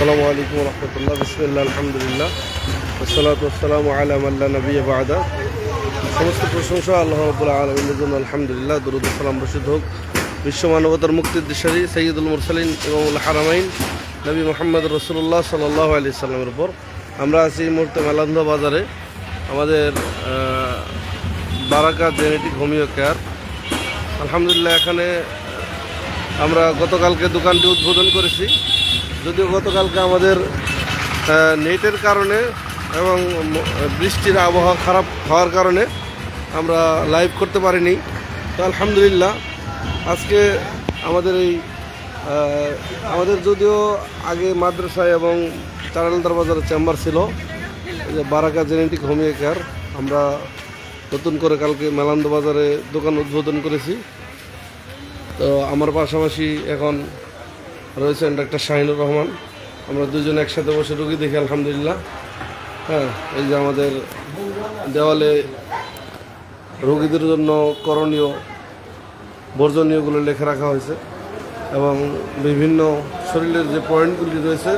আসসালামু আলাইকুম রহমতুল্লাহ। বিসমিল্লা আলহামদুলিল্লাহ। আসসালাতু আসসালামু আলা মাল্লা নবী বাদা সমস্ত প্রশংসা আল্লাহ রবুল্লাহ আলমিনের জন্য, আলহামদুলিল্লাহ। দরুদ সালাম রশিদ হোক। বিশ্ব মানবতার মুক্তির দিশারি সৈয়দুল মুরসালিন এবং হারামাইন নবী মোহাম্মদ রসুল্লাহ সাল্লাহ আলি সাল্লামের উপর। আমরা আছি এই মুহূর্তে মেলান্ধ বাজারে। আমাদের বারাকা জেনেটিক হোমিও কেয়ার। আলহামদুলিল্লাহ, এখানে আমরা গতকালকে দোকানটি উদ্বোধন করেছি। যদিও গতকালকে আমাদের নেটের কারণে এবং বৃষ্টির আবহাওয়া খারাপ হওয়ার কারণে আমরা লাইভ করতে পারিনি। তো আলহামদুলিল্লাহ, আজকে আমাদের এই আমাদের যদিও আগে মাদ্রাসায় এবং চারালদার বাজারের চেম্বার ছিল যে বারাকা জেনেটিক হোমিও কেয়ার, আমরা নতুন করে কালকে মেলান্দ বাজারে দোকান উদ্বোধন করেছি। তো আমার পাশাপাশি এখন রয়েছেন ডাক্তার শাহিনুর রহমান। আমরা দুজন একসাথে বসে রুগী দেখি, আলহামদুলিল্লাহ। হ্যাঁ এই যে আমাদের দেওয়ালে রোগীদের জন্য করণীয় বর্জনীয়গুলো লেখা রাখা হয়েছে এবং বিভিন্ন শরীরের যে পয়েন্টগুলি রয়েছে,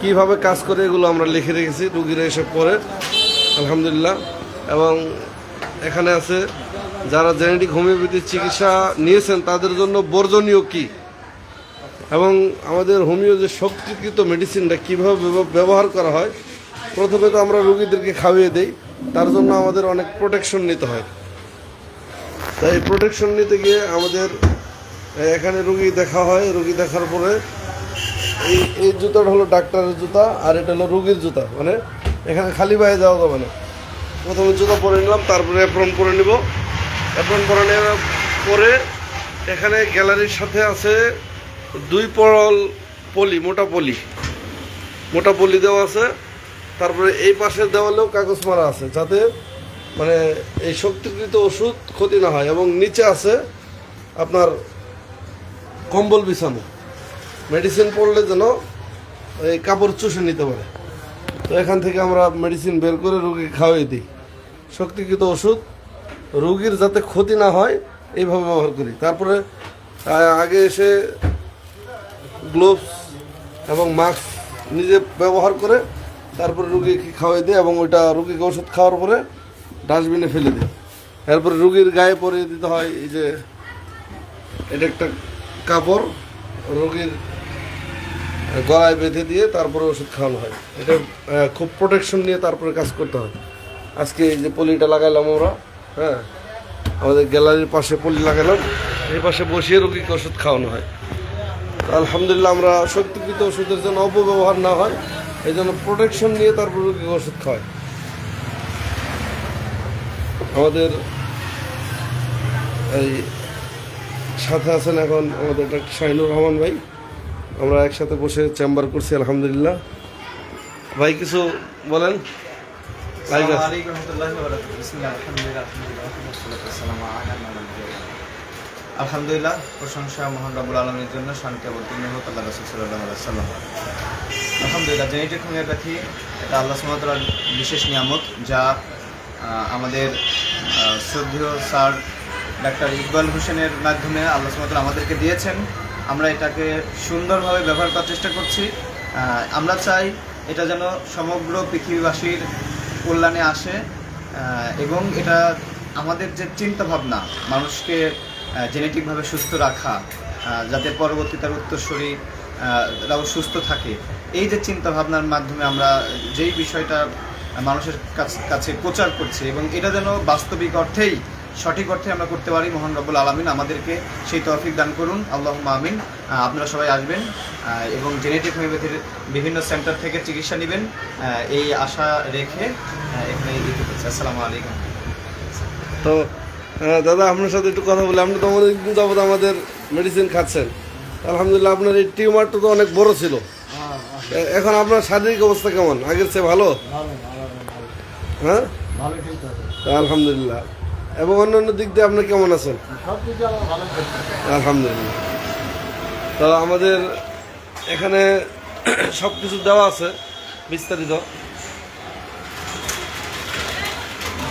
কীভাবে কাজ করে এগুলো আমরা লিখে রেখেছি রুগীরা এসে পড়ে, আলহামদুলিল্লাহ। এবং এখানে আছে, যারা জেনেটিক হোমিওপ্যাথির চিকিৎসা নিয়েছেন, তাদের জন্য বর্জনীয় কী? এবং আমাদের হোমিও যে শক্তিকৃত মেডিসিনটা কীভাবে ব্যব- ব্যবহার করা হয়, প্রথমে তো আমরা রুগীদেরকে খাইয়ে দেই, তার জন্য আমাদের অনেক প্রোটেকশন নিতে হয়। তাই প্রোটেকশন নিতে গিয়ে আমাদের এখানে রুগী দেখা হয়, রুগী দেখার পরে এই এই জুতাটা হলো ডাক্তারের জুতা, আর এটা হলো রুগীর জুতা মানে এখানে খালি পায়ে যাওয়া যাবে না। প্রথমে জুতা পরে নিলাম, তারপরে অ্যাপ্রন পরে নিব। অ্যাপ্রন পরে নেওয়ার পরে এখানে গ্যালারির সাথে আছে দুই পরল পলি, মোটা পলি। মোটা পলি দেওয়া আছে, তারপরে এই পাশের দেওয়ালেও কাগজ মারা আছে, যাতে মানে এই শক্তিকৃত ওষুধ ক্ষতি না হয়। এবং নিচে আছে আপনার কম্বল বিছানো। মেডিসিন পড়লে যেন এই কাপড় চুষে নিতে পারে। তো এখান থেকে আমরা মেডিসিন বের করে রোগী খাওয়াই দিই। শক্তিকৃত ওষুধ, রুগীর যাতে ক্ষতি না হয়, এইভাবে ব্যবহার করি। তারপরে আগে এসে গ্লোভস এবং মাস্ক নিজে ব্যবহার করে তারপরে রুগীকে খাওয়াই দিই এবং ওইটা রুগীকে ওষুধ খাওয়ার পরে ডাস্টবিনে ফেলে দিই এরপরে রুগীর গায়ে পরিয়ে দিতে হয় এই যে এটা একটা কাপড়, রুগীর গলায় বেঁধে দিয়ে তারপরে ওষুধ খাওয়ানো হয়। এটা খুব প্রোটেকশন নিয়ে তারপরে কাজ করতে হয়। আজকে এই যে পলিটা লাগাইলাম আমরা হ্যাঁ আমাদের গ্যালারির পাশে পলি লাগালাম, এই পাশে বসিয়ে রুগীকে ওষুধ খাওয়ানো হয়। আলহামদুলিল্লাহ আমরা শক্তিকৃত ওষুধের জন্য অপব্যবহার না হয় এই জন্য প্রোটেকশন নিয়ে তারপর রোগীকে ওষুধ খাওয়াই। আমাদের এই সাথে আছেন এখন আমাদের ডাক্তার শাহিনুর রহমান ভাই। আমরা একসাথে বসে চেম্বার করছি আলহামদুলিল্লাহ। ভাই কিছু বলেন? আলহামদুলিল্লাহ, আলহামদুলিল্লাহ, প্রশংসা মহান রব্বুল আলমের জন্য শান্তি অবতীর্ণ হোক আল্লাহ রসুল সাল্লাহ সাল্লাম আলহামদুলিল্লাহ জেনেটিক হোমিওপ্যাথি এটা আল্লাহ সুমতলার বিশেষ নিয়ামত যা আমাদের শ্রদ্ধেয় স্যার ডাক্তার ইকবাল হোসেনের মাধ্যমে আল্লাহ সুমতলা আমাদেরকে দিয়েছেন। আমরা এটাকে সুন্দরভাবে ব্যবহার করার চেষ্টা করছি। আমরা চাই এটা যেন সমগ্র পৃথিবীবাসীর কল্যাণে আসে এবং এটা আমাদের যে চিন্তা ভাবনা মানুষকে জেনেটিকভাবে সুস্থ রাখা যাতে পরবর্তী তার উত্তরসূরি রাও সুস্থ থাকে। এই যে চিন্তা ভাবনার মাধ্যমে আমরা যেই বিষয়টা মানুষের কাছ- প্রচার করছি এবং এটা যেন বাস্তবিক অর্থেই, সঠিক অর্থে আমরা করতে পারি, মোহন রব্বুল আলমিন আমাদেরকে সেই তৌফিক দান করুন। আল্লাহ আমিন। আপনারা সবাই আসবেন এবং জেনেটিক হোমিওপ্যাথির বিভিন্ন সেন্টার থেকে চিকিৎসা নেবেন। এই আশা রেখে এখানে আসসালামু আলাইকুম। তো দাদা আপনার সাথে একটু কথা বলি। আপনি তো আমাদের দিন যাবত আমাদের মেডিসিন খাচ্ছেন। আলহামদুলিল্লাহ আপনার এই টিউমারটা তো অনেক বড় ছিল। এখন আপনার শারীরিক অবস্থা কেমন? আগের চেয়ে ভালো? হ্যাঁ? আলহামদুলিল্লাহ। এবং অন্যান্য দিক দিয়ে আপনি কেমন আছেন? আলহামদুলিল্লাহ। তো আমাদের এখানে সব কিছু দেওয়া আছে বিস্তারিত।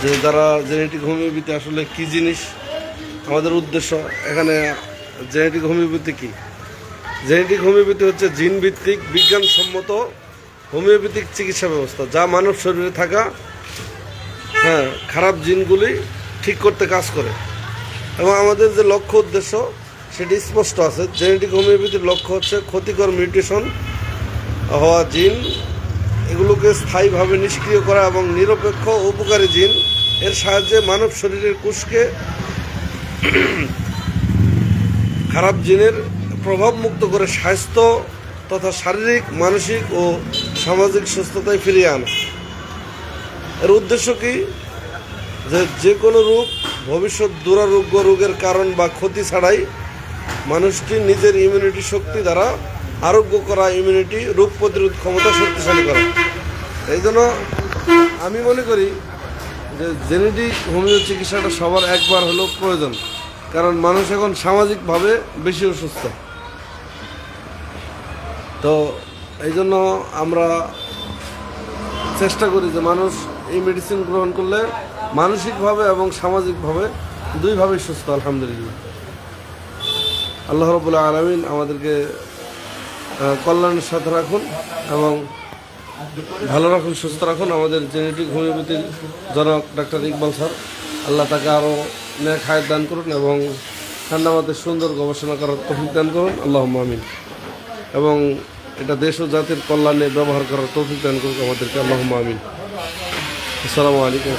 যে যারা জেনেটিক হোমিওপ্যাথি আসলে কি জিনিস, আমাদের উদ্দেশ্য এখানে জেনেটিক হোমিওপ্যাথি কি? জেনেটিক হোমিওপ্যাথি হচ্ছে জিন ভিত্তিক বিজ্ঞানসম্মত হোমিওপ্যাথিক চিকিৎসা ব্যবস্থা, যা মানব শরীরে থাকা হ্যাঁ খারাপ জিনগুলি ঠিক করতে কাজ করে। এবং আমাদের যে লক্ষ্য উদ্দেশ্য, সেটি স্পষ্ট আছে। জেনেটিক হোমিওপ্যাথির লক্ষ্য হচ্ছে ক্ষতিকর মিউটেশন হওয়া জিন এগুলোকে স্থায়ীভাবে নিষ্ক্রিয় করা এবং নিরপেক্ষ উপকারী জিন, এর সাহায্যে মানব শরীরের কোষকে খারাপ জিনের প্রভাব মুক্ত করে স্বাস্থ্য তথা শারীরিক, মানসিক ও সামাজিক সুস্থতায় ফিরিয়ে আনা। এর উদ্দেশ্য কি? যে যে কোনো রোগ, ভবিষ্যৎ দুরারোগ্য রোগের কারণ বা ক্ষতি ছাড়াই মানুষটি নিজের ইমিউনিটি শক্তি দ্বারা আরোগ্য করা ইমিউনিটি রোগ প্রতিরোধ ক্ষমতা শক্তিশালী করা। এই জন্য আমি মনে করি যে জেনেটিক হোমিও চিকিৎসাটা সবার একবার হলেও প্রয়োজন। কারণ মানুষ এখন সামাজিকভাবে বেশি অসুস্থ। তো এই জন্য আমরা চেষ্টা করি যে মানুষ এই মেডিসিন গ্রহণ করলে মানসিকভাবে এবং সামাজিকভাবে দুইভাবেই সুস্থ, আলহামদুলিল্লাহ। আল্লাহ রবুল্লাহ আলমিন আমাদেরকে কল্যাণের সাথে রাখুন এবং ভালো রাখুন, সুস্থ রাখুন। আমাদের জেনেটিক হোমিওপ্যাথির জনক ডাক্তার ইকবাল স্যার, আল্লাহ তাকে আরও ন্যাক হায়াত দান করুন এবং ঠান্ডা মাথায় সুন্দর গবেষণা করার তৌফিক দান করুন। আল্লাহ আমিন। এবং এটা দেশ ও জাতির কল্যাণে ব্যবহার করার তৌফিক দান করুন আমাদেরকে। আল্লাহ মামিন আসসালামু আলাইকুম।